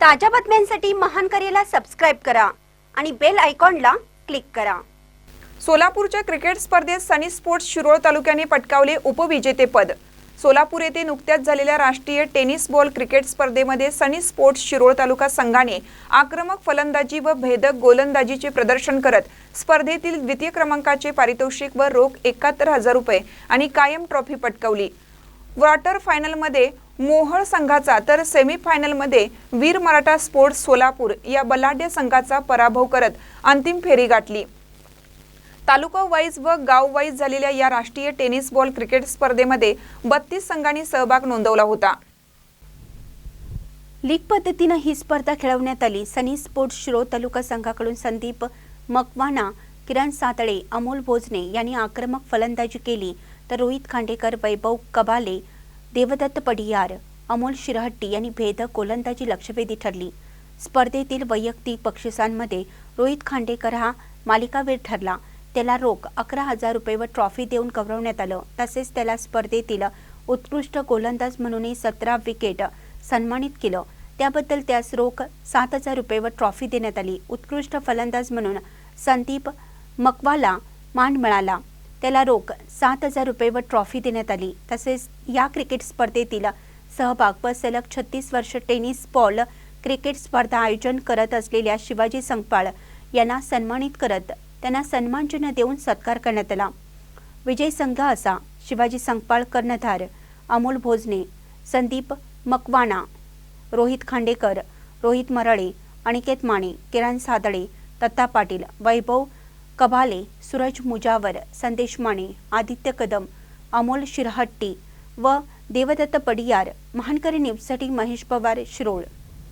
ताज्या बातम्यांसाठी महान करेला सबस्क्राईब करा आणि बेल आयकॉनला क्लिक करा. सोलापूरच्या क्रिकेट स्पर्धेत सनी स्पोर्ट्स शिरोळ तालुक्याने पटकावले उपविजेतेपद. सोलापूर येथे नुकत्याच झालेल्या राष्ट्रीय टेनिस बॉल क्रिकेट स्पर्धेमध्ये सनी स्पोर्ट्स शिरोळ तालुका संघाने आक्रमक फलंदाजी व भेदक गोलंदाजीचे प्रदर्शन करत स्पर्धेतील द्वितीय क्रमांकाचे पारितोषिक व रोख एकाहत्तर हजार रुपये आणि कायम ट्रॉफी पटकावली. क्वार्टर फायनलमध्ये मोहळ संघाचा तर सेमीफायनलमध्ये वीर मराठा स्पोर्ट्स सोलापूर या बलाढ्य संघाचा पराभव करत अंतिम फेरी गाठली. तालुका वाईज व गाव वाईज झालेल्या या राष्ट्रीय टेनिस बॉल क्रिकेट स्पर्धेमध्ये बत्तीस संघांनी सहभाग नोंदवला होता. लीग पद्धतीनं ही स्पर्धा खेळवण्यात आली. सनी स्पोर्ट्स शिरो तालुका संघाकडून संदीप मकवाना किरण सातळे अमोल भोजने यांनी आक्रमक फलंदाजी केली. तर रोहित खांडेकर वैभव कबाले देवदत्त पडियार अमोल शिरहट्टी यांनी भेदक गोलंदाजी लक्षवेधी ठरली. स्पर्धेतील वैयक्तिक बक्षिसांमध्ये रोहित खांडेकर हा मालिकावीर ठरला. त्याला रोख अकरा हजार रुपये व ट्रॉफी देऊन गौरवण्यात आलं. तसेच त्याला स्पर्धेतील उत्कृष्ट गोलंदाज म्हणूनही सतरा विकेट सन्मानित केलं. त्याबद्दल त्यास रोख सात हजार रुपये व ट्रॉफी देण्यात आली. उत्कृष्ट फलंदाज म्हणून संदीप मकवाला मान मिळाला. त्याला रोख सात हजार रुपये व ट्रॉफी देण्यात आली. तसेच या क्रिकेट स्पर्धेतील सहभाग व सलग छत्तीस वर्ष टेनिस बॉल क्रिकेट स्पर्धा आयोजन करत असलेल्या शिवाजी संगपाळ यांना सन्मानित करत त्यांना सन्मानचिन्ह देऊन सत्कार करण्यात आला. विजय संघ असा शिवाजी संगपाळ कर्णधार अमोल भोजने संदीप मकवाना रोहित खांडेकर रोहित मरळे अनिकेत माने किरण सादळे दत्ता पाटील वैभव कबाले सूरज मुजावर संदेश माने आदित्य कदम अमोल शिरहट्टी व देवदत्त पडियार महानकरी न्यूजसाठी महेश पवार शिरोळ.